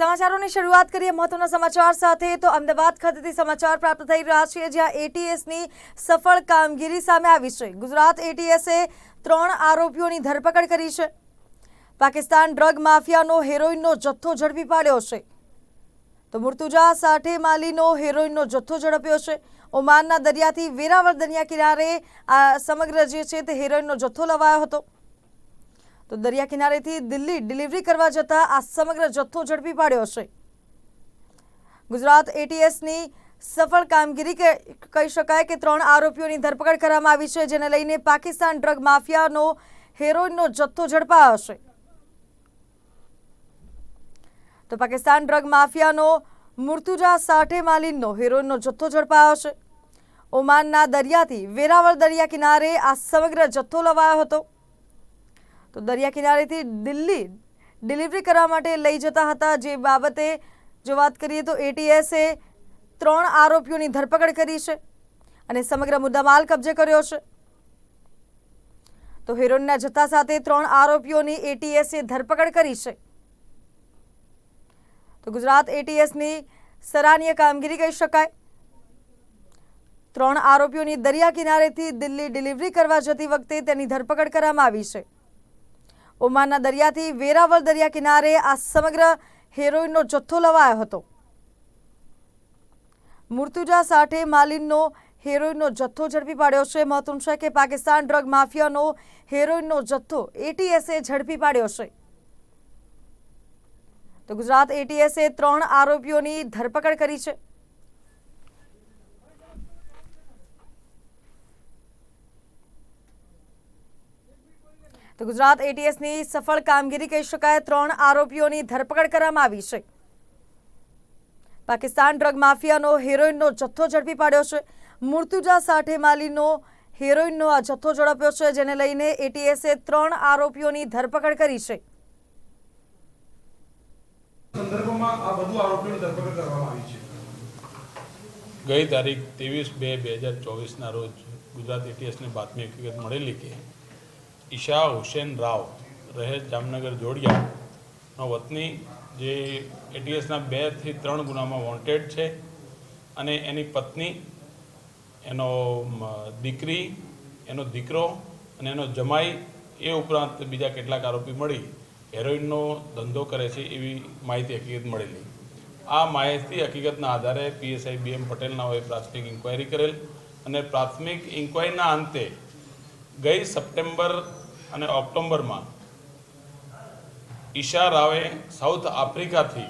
સમાચારોની શરૂઆત કરીએ મહત્વના સમાચાર સાથે. તો અમદાવાદ ખાતેથી સમાચાર પ્રાપ્ત થઈ રહ્યા છે, જ્યાં એટીએસની સફળ કામગીરી સામે આવી છે. ગુજરાત એટીએસે ત્રણ આરોપીઓની ધરપકડ કરી છે. પાકિસ્તાન ડ્રગ માફિયાનો હેરોઇનનો જથ્થો ઝડપી પાડ્યો છે. તો મુર્તુજા સાઠે માલીનો હેરોઇનનો જથ્થો ઝડપ્યો છે. ઓમાનના દરિયાથી વેરાવળ દરિયા કિનારે આ સમગ્ર જે છે તે હેરોઇનનો જથ્થો લવાયો હતો. તો દરિયા કિનારેથી દિલ્હી ડિલિવરી કરવા જતા આ સમગ્ર જથ્થો ઝડપી પાડ્યો છે. ગુજરાત એટીએસની સફળ કામગીરી કે, કહી શકાય કે ત્રણ આરોપીઓની ધરપકડ કરવામાં આવી છે, જેને લઈને પાકિસ્તાન ડ્રગ માફિયાનો હેરોઇનનો જથ્થો ઝડપાયો છે. તો પાકિસ્તાન ડ્રગ માફિયાનો મુર્તુજા સાઠે માલિનનો હેરોઇનનો જથ્થો ઝડપાયો છે. ઓમાનના દરિયાથી વેરાવળ દરિયા કિનારે આ સમગ્ર જથ્થો લવાયો હતો. તો દરિયા કિનારેથી દિલ્હી ડિલિવરી કરવા માટે લઈ જતા હતા. જે બાબતે જો વાત કરીએ તો એટીએસે ત્રણ આરોપીઓની ધરપકડ કરી છે અને સમગ્ર મુદ્દામાલ કબજે કર્યો છે. તો હેરોઇનના જથ્થા સાથે ત્રણ આરોપીઓની એટીએસે ધરપકડ કરી છે. તો ગુજરાત એટીએસની સરાહનીય કામગીરી કહી શકાય. ત્રણ આરોપીઓની દરિયા કિનારેથી દિલ્હી ડિલિવરી કરવા જતી વખતે તેની ધરપકડ કરવામાં આવી છે. ઓમાનના દરિયાથી વેરાવળ દરિયા કિનારે આ સમગ્ર હેરોઇનનો જથ્થો લવાયો હતો. મૃત્યુજા સાથે માલિનનો હેરોઇનનો જથ્થો ઝડપી પાડ્યો છે. મહત્વનું છે કે પાકિસ્તાન ડ્રગ માફિયાનો હેરોઇનનો જથ્થો એટીએસે ઝડપી પાડ્યો છે. તો ગુજરાત એટીએસે ત્રણ આરોપીઓની ધરપકડ કરી છે. તો ગુજરાત એટીએસની સફળ કામગીરી કહી શકાય ત્રણ આરોપીઓની ધરપકડ કરવામાં આવી છે. પાકિસ્તાન ડ્રગ માફિયાનો હેરોઇનનો જથ્થો ઝડપી પાડ્યો છે. મૃત્યુજા સાઠેમાલીનો હેરોઇનનો આ જથ્થો ઝડપ્યો છે જેને લઈને એટીએસે ત્રણ આરોપીઓની ધરપકડ કરી છે. સંદર્ભમાં આ બધું આરોપીઓની ધરપકડ કરવામાં આવી છે. ગઈ તારીખ ત્રેવીસ બે બે હજાર ચોવીસના રોજ ગુજરાત એટીએસને બાતમી હકીકત મળેલી કે ઈશા હુસેન રાવ રહે જામનગર જોડિયાનો વતની, જે એટીએસના બેથી ત્રણ ગુનામાં વોન્ટેડ છે. અને એની પત્ની, એનો દીકરી, એનો દીકરો અને એનો જમાઈ, એ ઉપરાંત બીજા કેટલાક આરોપી મળી. હેરોઇનનો ધંધો કરે છે એવી માહિતી હકીકત મળેલી. આ માહિતી હકીકતના આધારે પીએસઆઈ બી એમ પટેલનાઓએ પ્રાથમિક ઇન્કવાયરી કરેલ. અને પ્રાથમિક ઇન્કવાયરીના અંતે ગઈ સપ્ટેમ્બર અને ઓક્ટોબરમાં ઈશા રાવે સાઉથ આફ્રિકાથી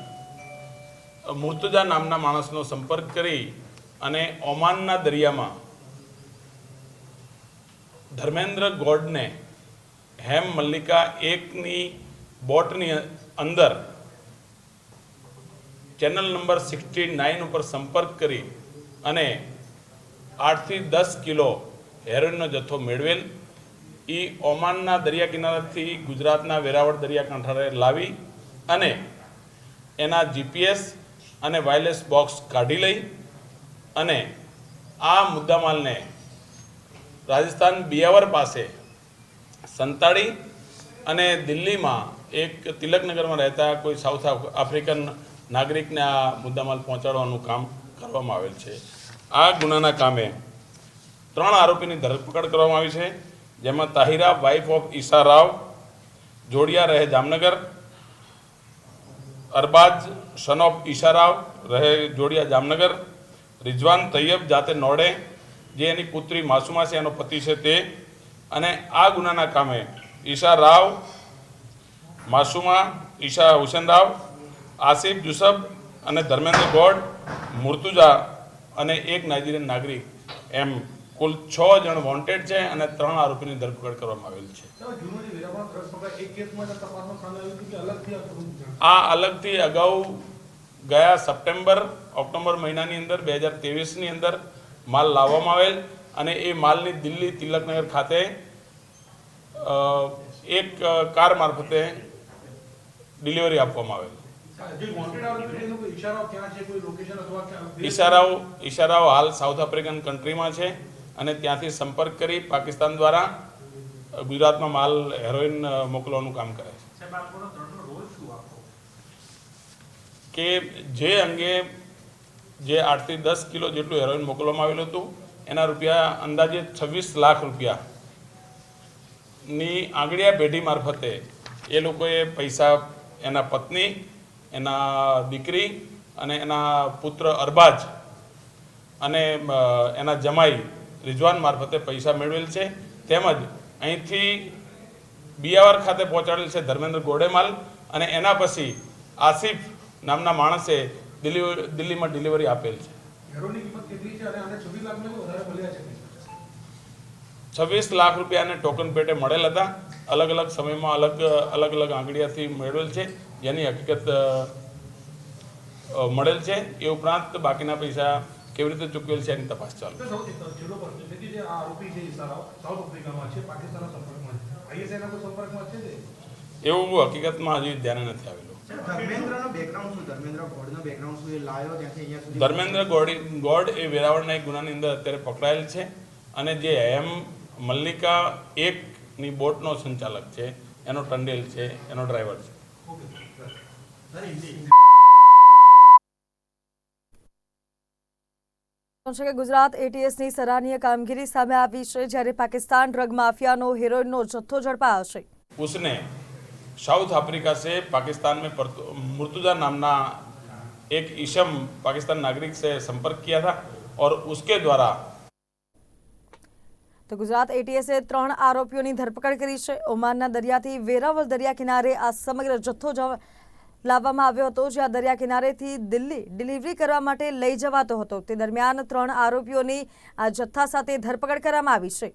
મુર્તુજા નામના માણસનો સંપર્ક કરી અને ઓમાનના દરિયામાં ધર્મેન્દ્ર ગોડને હેમ મલ્લિકા એકની બોટની અંદર ચેનલ નંબર સિક્સટી નાઇન ઉપર સંપર્ક કરી અને આઠથી દસ કિલો હેરોઇનનો જથ્થો મેળવેલ. એ ઓમાનના દરિયા કિનારાથી ગુજરાતના વેરાવળ દરિયાકાંઠે લાવી અને એના જીપીએસ અને વાયરલેસ બોક્સ કાઢી લઈ અને આ મુદ્દામાલને રાજસ્થાન બિયાવર પાસે સંતાડી અને દિલ્હીમાં એક તિલકનગરમાં રહેતા કોઈ સાઉથ આફ- આફ્રિકન નાગરિકને આ મુદ્દામાલ પહોંચાડવાનું કામ કરવામાં આવેલ છે. આ ગુનાના કામે ત્રણ આરોપીની ધરપકડ કરવામાં આવી છે. જેમાં તાહિરા વાઇફ ઓફ ઈશા રાવ, જોડિયા રહે જામનગર, અરબાજ સન ઓફ ઈશા રાવ, રહે જોડિયા જામનગર રિઝવાન તૈયબ જાતે નોડે, જે એની પુત્રી માસુમા છે, એનો પતિ છે તે. અને આ ગુનાના કામે ઈશા રાવ, માસુમા, ઈશા હુસેન રાવ, આસિફ જુસબ અને ધર્મેન્દ્ર ગોડ મુર્તુજા અને એક નાઇજીરિયન નાગરિક એમ કુલ છ જણ વોન્ટેડ છે અને ત્રણ આરોપીની ધરપકડ કરવામાં આવેલ છે. આ અલગથી અગાઉ ગયા સપ્ટેમ્બર ઓક્ટોબર મહિનાની અંદર બે હજાર ત્રેવીસની અંદર માલ લાવવામાં આવેલ અને એ માલની દિલ્હી તિલકનગર ખાતે એક કાર મારફતે ડિલિવરી આપવામાં આવેલ. ઈશારાઓ ઈશારાઓ હાલ સાઉથ આફ્રિકન કન્ટ્રીમાં છે. અને ત્યાંથી સંપર્ક કરી પાકિસ્તાન દ્વારા ગુજરાતમાં માલ હેરોઇન મોકલવાનું કામ કરે છે. કે જે અંગે જે આઠથી દસ કિલો જેટલું હેરોઇન મોકલવામાં આવેલું હતું એના રૂપિયા અંદાજે છવ્વીસ લાખ રૂપિયાની આંગળીયા પેઢી મારફતે એ લોકોએ પૈસા એના પત્ની એના દીકરી અને એના પુત્ર અરબાજ અને એના જમાઈ રિઝવાન મારફતે પૈસા મેળવેલ છે. તેમજ અહીંથી બિયાવર ખાતે પહોંચાડેલ છે ધર્મેન્દ્ર ગોડેમાલ અને એના પછી આસિફ નામના માણસે દિલ્હી દિલ્હીમાં ડિલિવરી આપેલ છે. છવ્વીસ લાખ રૂપિયાને ટોકન પેટે મળેલ હતા. અલગ અલગ સમયમાં અલગ અલગ અલગ આંગળીયાથી મેળવેલ છે. જેની હકીકત મળેલ છે. એ ઉપરાંત બાકીના પૈસા કેવી રીતે ચૂકવેલ છે એની તપાસ ચાલુ. છે. તો સૌથી છેલ્લો પ્રશ્ન છે કે જે આ આરોપી છે ઈશારાઓ સાઉથ આફ્રિકામાં છે પાકિસ્તાનના સંપર્કમાં છે. આઈએસઆઈના કોઈ સંપર્કમાં છે તે? એવું હકીકતમાં હજી ધ્યાને નથી આવેલું. ધર્મેન્દ્રનો બેકગ્રાઉન્ડ શું? ધર્મેન્દ્ર ગોડનો બેકગ્રાઉન્ડ શું? એ લાયો ત્યાંથી અહીંયા સુધી? ધર્મેન્દ્ર ગોડી ગોડ એ વેરાવળના એક ગુનાની અંદર અત્યારે પકડાયેલ છે અને જે એમ મલ્લિકા એકની બોટનો સંચાલક છે એનો ટંડેલ છે એનો ડ્રાઈવર છે. છે કે ગુજરાત એટીએસની સરાહનીય કામગીરી સામે આવી છે જ્યારે પાકિસ્તાન ડ્રગ માફિયાનો હેરોઇનનો જથ્થો ઝડપાયો છે उसने साउथ अफ्रीका से पाकिस्तान में परतु- मुर्तुजा नामना एक ईशम पाकिस्तान नागरिक से संपर्क किया था और उसके द्वारा તો ગુજરાત એટીએસે ત્રણ આરોપીઓની ધરપકડ કરી છે ઓમાનના દરિયાથી વેરાવળ દરિયા કિનારે આ સમગ્ર જથ્થો જવ- લાવવામાં આવ્યો હતો, જ્યાં દરિયા કિનારેથી દિલ્હી ડિલિવરી કરવા માટે લઈ જવાતો હતો. તે દરમિયાન ત્રણ આરોપીઓની, આ જથ્થા સાથે ધરપકડ કરવામાં આવી છે.